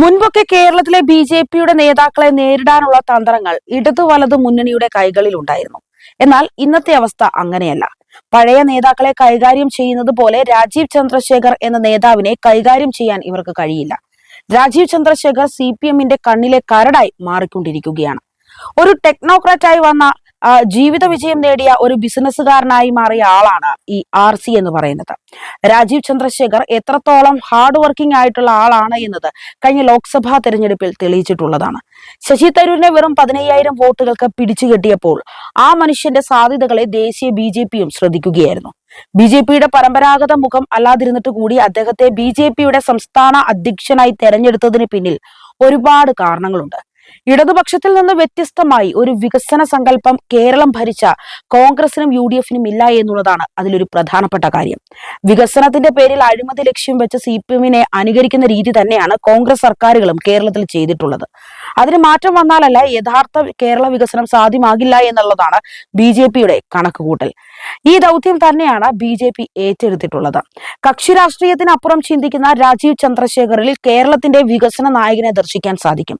മുൻപൊക്കെ കേരളത്തിലെ B J പിയുടെ നേതാക്കളെ നേരിടാനുള്ള തന്ത്രങ്ങൾ ഇടതു വലതു മുന്നണിയുടെ കൈകളിൽ ഉണ്ടായിരുന്നു എന്നാൽ ഇന്നത്തെ അവസ്ഥ അങ്ങനെയല്ല. പഴയ നേതാക്കളെ കൈകാര്യം ചെയ്യുന്നത് പോലെ രാജീവ് ചന്ദ്രശേഖർ എന്ന നേതാവിനെ കൈകാര്യം ചെയ്യാൻ ഇവർക്ക് കഴിയില്ല. രാജീവ് ചന്ദ്രശേഖർ സി പി എമ്മിന്റെ കണ്ണിലെ കരടായി മാറിക്കൊണ്ടിരിക്കുകയാണ്. ഒരു ടെക്നോക്രാറ്റായി വന്ന ജീവിത വിജയം നേടിയ ഒരു ബിസിനസ്സുകാരനായി മാറിയ ആളാണ് ഈ ആർ സി എന്ന് പറയുന്നത്. രാജീവ് ചന്ദ്രശേഖർ എത്രത്തോളം ഹാർഡ് വർക്കിംഗ് ആയിട്ടുള്ള ആളാണ് എന്നത് കഴിഞ്ഞ ലോക്സഭാ തെരഞ്ഞെടുപ്പിൽ തെളിയിച്ചിട്ടുള്ളതാണ്. ശശി തരൂരിനെ വെറും പതിനയ്യായിരം വോട്ടുകൾക്ക് പിടിച്ചു കെട്ടിയപ്പോൾ ആ മനുഷ്യന്റെ സാധ്യതകളെ ദേശീയ ബി ജെ പിയും ശ്രദ്ധിക്കുകയായിരുന്നു. ബി ജെ പിയുടെ പരമ്പരാഗത മുഖം അല്ലാതിരുന്നിട്ട് കൂടി അദ്ദേഹത്തെ ബി ജെ പിയുടെ സംസ്ഥാന അധ്യക്ഷനായി തെരഞ്ഞെടുത്തതിന് പിന്നിൽ ഒരുപാട് കാരണങ്ങളുണ്ട്. ഇടതുപക്ഷത്തിൽ നിന്ന് വ്യത്യസ്തമായി ഒരു വികസന സങ്കല്പം കേരളം ഭരിച്ച കോൺഗ്രസിനും യു ഡി എഫിനും ഇല്ല എന്നുള്ളതാണ് അതിലൊരു പ്രധാനപ്പെട്ട കാര്യം. വികസനത്തിന്റെ പേരിൽ അഴിമതി ലക്ഷ്യം വെച്ച് സി പി എമ്മിനെ അനുകരിക്കുന്ന രീതി തന്നെയാണ് കോൺഗ്രസ് സർക്കാരുകളും കേരളത്തിൽ ചെയ്തിട്ടുള്ളത്. അതിന് മാറ്റം വന്നാലല്ല യഥാർത്ഥ കേരള വികസനം സാധ്യമാകില്ല എന്നുള്ളതാണ് ബി ജെ പിയുടെ കണക്കുകൂട്ടൽ. ഈ ദൗത്യം തന്നെയാണ് ബി ജെ പി ഏറ്റെടുത്തിട്ടുള്ളത്. കക്ഷി രാഷ്ട്രീയത്തിനപ്പുറം ചിന്തിക്കുന്ന രാജീവ് ചന്ദ്രശേഖറിൽ കേരളത്തിന്റെ വികസന നായകനെ ദർശിക്കാൻ സാധിക്കും.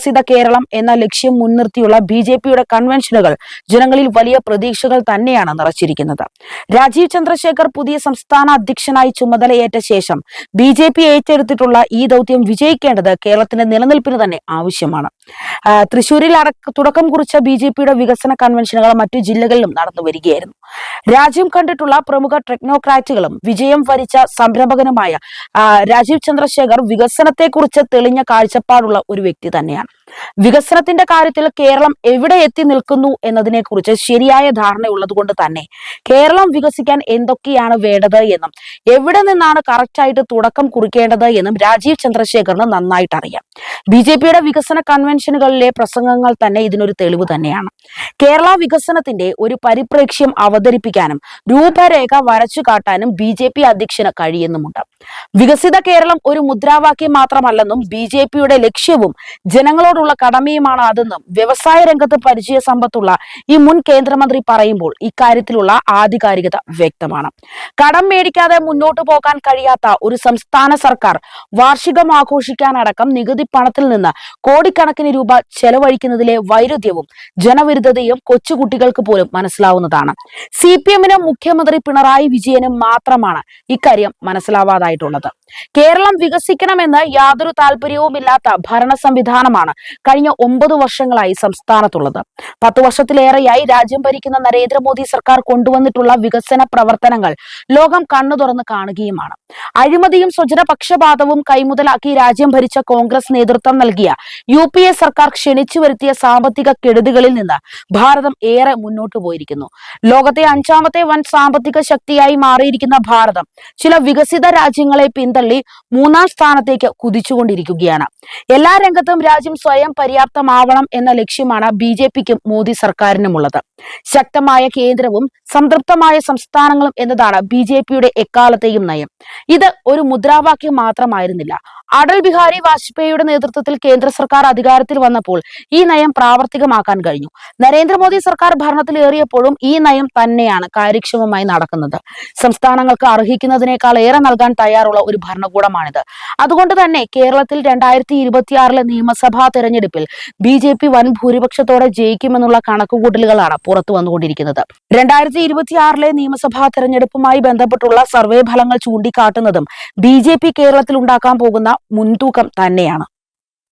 വികസിത കേരളം എന്ന ലക്ഷ്യം മുൻനിർത്തിയുള്ള ബി ജെ പിയുടെ കൺവെൻഷനുകൾ ജനങ്ങളിൽ വലിയ പ്രതീക്ഷകൾ തന്നെയാണ് നിറച്ചിരിക്കുന്നത്. രാജീവ് ചന്ദ്രശേഖർ പുതിയ സംസ്ഥാന അധ്യക്ഷനായി ചുമതലയേറ്റ ശേഷം ബി ജെ പി ഏറ്റെടുത്തിട്ടുള്ള ഈ ദൗത്യം വിജയിക്കേണ്ടത് കേരളത്തിന്റെ നിലനിൽപ്പിന് തന്നെ ആവശ്യമാണ്. തൃശൂരിൽ അടക്ക തുടക്കം കുറിച്ച ബി ജെ പിയുടെ വികസന കൺവെൻഷനുകൾ മറ്റു ജില്ലകളിലും നടന്നു വരികയായിരുന്നു രാജ്യം കണ്ടിട്ടുള്ള പ്രമുഖ ടെക്നോക്രാറ്റുകളും വിജയം വരിച്ച സംരംഭകനുമായ രാജീവ് ചന്ദ്രശേഖർ വികസനത്തെക്കുറിച്ച് തെളിഞ്ഞ കാഴ്ചപ്പാടുള്ള ഒരു വ്യക്തി തന്നെയാണ്. വികസനത്തിന്റെ കാര്യത്തിൽ കേരളം എവിടെ എത്തി നിൽക്കുന്നു എന്നതിനെക്കുറിച്ച് ശരിയായ ധാരണയുള്ളത് കൊണ്ട് തന്നെ കേരളം വികസിക്കാൻ എന്തൊക്കെയാണ് വേണ്ടത് എന്നും എവിടെ നിന്നാണ് കറക്റ്റായിട്ട് തുടക്കം കുറിക്കേണ്ടത് എന്നും രാജീവ് ചന്ദ്രശേഖറിന് നന്നായിട്ട് അറിയാം ബി ജെ പിയുടെ വികസന കൺവെൻഷനുകളിലെ പ്രസംഗങ്ങൾ തന്നെ ഇതിനൊരു തെളിവ് തന്നെയാണ്. കേരള വികസനത്തിന്റെ ഒരു പരിപ്രേക്ഷ്യം അവതരിപ്പിക്കാനും രൂപരേഖ വരച്ചു കാട്ടാനും ബി ജെ പി അധ്യക്ഷന് കഴിയുന്നുമുണ്ട്. വികസിത കേരളം ഒരു മുദ്രാവാക്യം മാത്രമല്ലെന്നും ബി ജെ പിയുടെ ലക്ഷ്യവും ജനങ്ങളോടുള്ള കടമയുമാണ് അതെന്നും വ്യവസായ രംഗത്ത് പരിചയ സമ്പത്തുള്ള ഈ മുൻ കേന്ദ്രമന്ത്രി പറയുമ്പോൾ ഇക്കാര്യത്തിലുള്ള ആധികാരികത വ്യക്തമാണ്. കടം മേടിക്കാതെ മുന്നോട്ടു പോകാൻ കഴിയാത്ത ഒരു സംസ്ഥാന സർക്കാർ വാർഷികം ആഘോഷിക്കാനടക്കം നികുതി പണത്തിൽ നിന്ന് കോടിക്കണക്കിന് രൂപ ചെലവഴിക്കുന്നതിലെ വൈരുദ്ധ്യവും ജനവിരുദ്ധതയും കൊച്ചുകുട്ടികൾക്ക് പോലും മനസ്സിലാവുന്നതാണ്. സി പി എമ്മിനും മുഖ്യമന്ത്രി പിണറായി വിജയനും മാത്രമാണ് ഇക്കാര്യം മനസ്സിലാവാതായിട്ടുള്ളത്. കേരളം വികസിക്കണമെന്ന് യാതൊരു താല്പര്യവുമില്ലാത്ത ഭരണ സംവിധാനമാണ് കഴിഞ്ഞ ഒമ്പത് വർഷങ്ങളായി സംസ്ഥാനത്തുള്ളത്. പത്ത് വർഷത്തിലേറെയായി രാജ്യം ഭരിക്കുന്ന നരേന്ദ്രമോദി സർക്കാർ കൊണ്ടുവന്നിട്ടുള്ള വികസന പ്രവർത്തനങ്ങൾ ലോകം കണ്ണു തുറന്ന് കാണുകയുമാണ്. അഴിമതിയും സ്വജന പക്ഷപാതവും കൈമുതലാക്കി രാജ്യം ഭരിച്ച കോൺഗ്രസ് നേതൃത്വം നൽകിയ യു പി എ സർക്കാർ ക്ഷണിച്ചു വരുത്തിയ സാമ്പത്തിക കെടുതികളിൽ നിന്ന് ഭാരതം ഏറെ മുന്നോട്ടു പോയിരിക്കുന്നു. ലോകത്തെ അഞ്ചാമത്തെ വൻ സാമ്പത്തിക ശക്തിയായി മാറിയിരിക്കുന്ന ഭാരതം ചില വികസിത രാജ്യങ്ങളെ പിന്തള്ളി മൂന്നാം സ്ഥാനത്തേക്ക് കുതിച്ചുകൊണ്ടിരിക്കുകയാണ്. എല്ലാ രംഗത്തും രാജ്യം സ്വയം പര്യാപ്തമാവണം എന്ന ലക്ഷ്യമാണ് ബി ജെ പിക്കും മോദി സർക്കാരിനുമുള്ളത്. ശക്തമായ കേന്ദ്രവും സംതൃപ്തമായ സംസ്ഥാനങ്ങളും എന്നതാണ് ബി ജെ പിയുടെ എക്കാലത്തെയും നയം. ഇത് ഒരു മുദ്രാവാക്യം മാത്രമായിരുന്നില്ല. അടൽ ബിഹാരി വാജ്പേയിയുടെ നേതൃത്വത്തിൽ കേന്ദ്ര സർക്കാർ അധികാരത്തിൽ വന്നപ്പോൾ ഈ നയം പ്രാവർത്തികമാക്കാൻ കഴിഞ്ഞു. നരേന്ദ്രമോദി സർക്കാർ ഭരണത്തിലേറിയപ്പോഴും ഈ നയം തന്നെയാണ് കാര്യക്ഷമമായി നടക്കുന്നത്. സംസ്ഥാനങ്ങൾക്ക് അർഹിക്കുന്നതിനേക്കാൾ ഏറെ നൽകാൻ തയ്യാറുള്ള ഒരു ഭരണകൂടമാണിത്. അതുകൊണ്ട് തന്നെ കേരളത്തിൽ രണ്ടായിരത്തി ഇരുപത്തിയാറിലെ നിയമസഭാ തെരഞ്ഞെടുപ്പിൽ ബി ജെ പി വൻ ഭൂരിപക്ഷത്തോടെ ജയിക്കുമെന്നുള്ള കണക്കുകൂട്ടലുകളാണ് പുറത്തു വന്നുകൊണ്ടിരിക്കുന്നത്. രണ്ടായിരത്തി ഇരുപത്തിയാറിലെ നിയമസഭാ തെരഞ്ഞെടുപ്പുമായി ബന്ധപ്പെട്ടുള്ള സർവേ ഫലങ്ങൾ ചൂണ്ടിക്കാട്ടുന്നതും ബി ജെ പി കേരളത്തിൽ ഉണ്ടാക്കാൻ പോകുന്ന മുൻതൂക്കം തന്നെയാണ്.